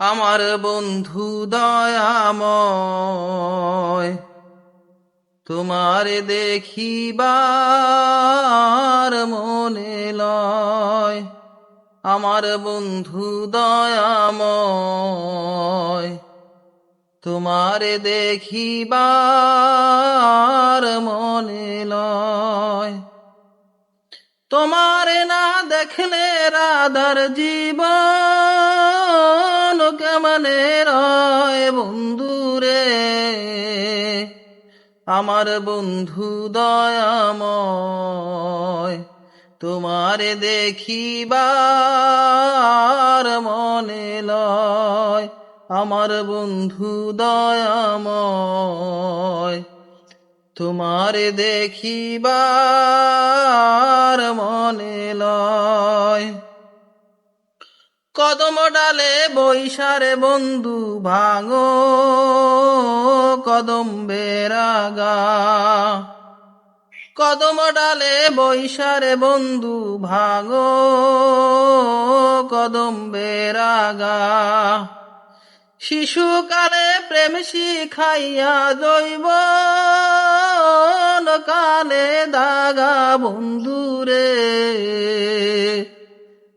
আমার বন্ধু দয়াময়, তোমার দেখিবার মনে লয়। আমার বন্ধু দয়াময়, তোমার দেখিবার মনে লয়। তোমার না দেখলে রাধার জীবন কেমনে রয় বন্ধুরে। আমার বন্ধু দয়াময়, তোমার দেখিবার মনে লয়। আমার বন্ধু দয়াময়, তোমার দেখিবার মনে লয়। কদম ডালে বৈশারে বন্ধু ভাঙো কদম বেরাগা কদম ডালে বৈশারে বন্ধু ভাঙো কদম বেরাগা শিশুকালে প্রেম শিখাইয়া জৈব কালে দাগা বন্ধুরে।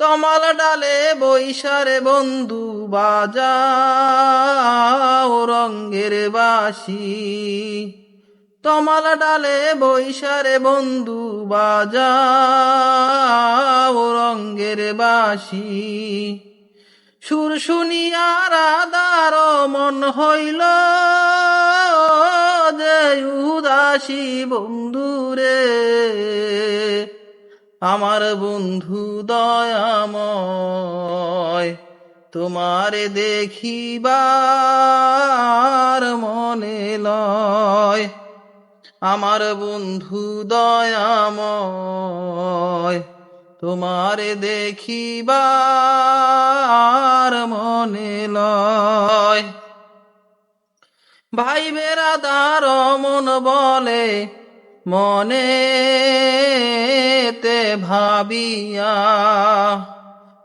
তমাল ডালে বৈশারে বন্ধু বাজাও রঙ্গের বাসি তমাল ডালে বৈশারে বন্ধু বাজাও রঙ্গের বাসি সুর শুনিয়া রাধার মন হইল যে উদাসী বন্ধুরে। আমার বন্ধু দয়াময়, তোমার দেখিবার মনে লয়। আমার বন্ধু দয়াময়, তোমার দেখিবার মনে লয়। ভাই বেরাদার মন বলে মনে তে ভাবিয়া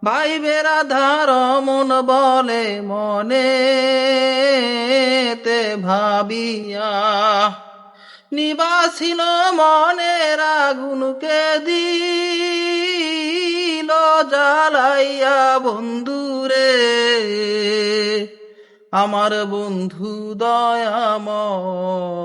ভাই বেরাধার মন বলে মনে তে ভাবিয়া নিবাসিল মনের আগুনকে দিল জ্বালাইয়া বন্ধুরে। আমার বন্ধু দয়াময়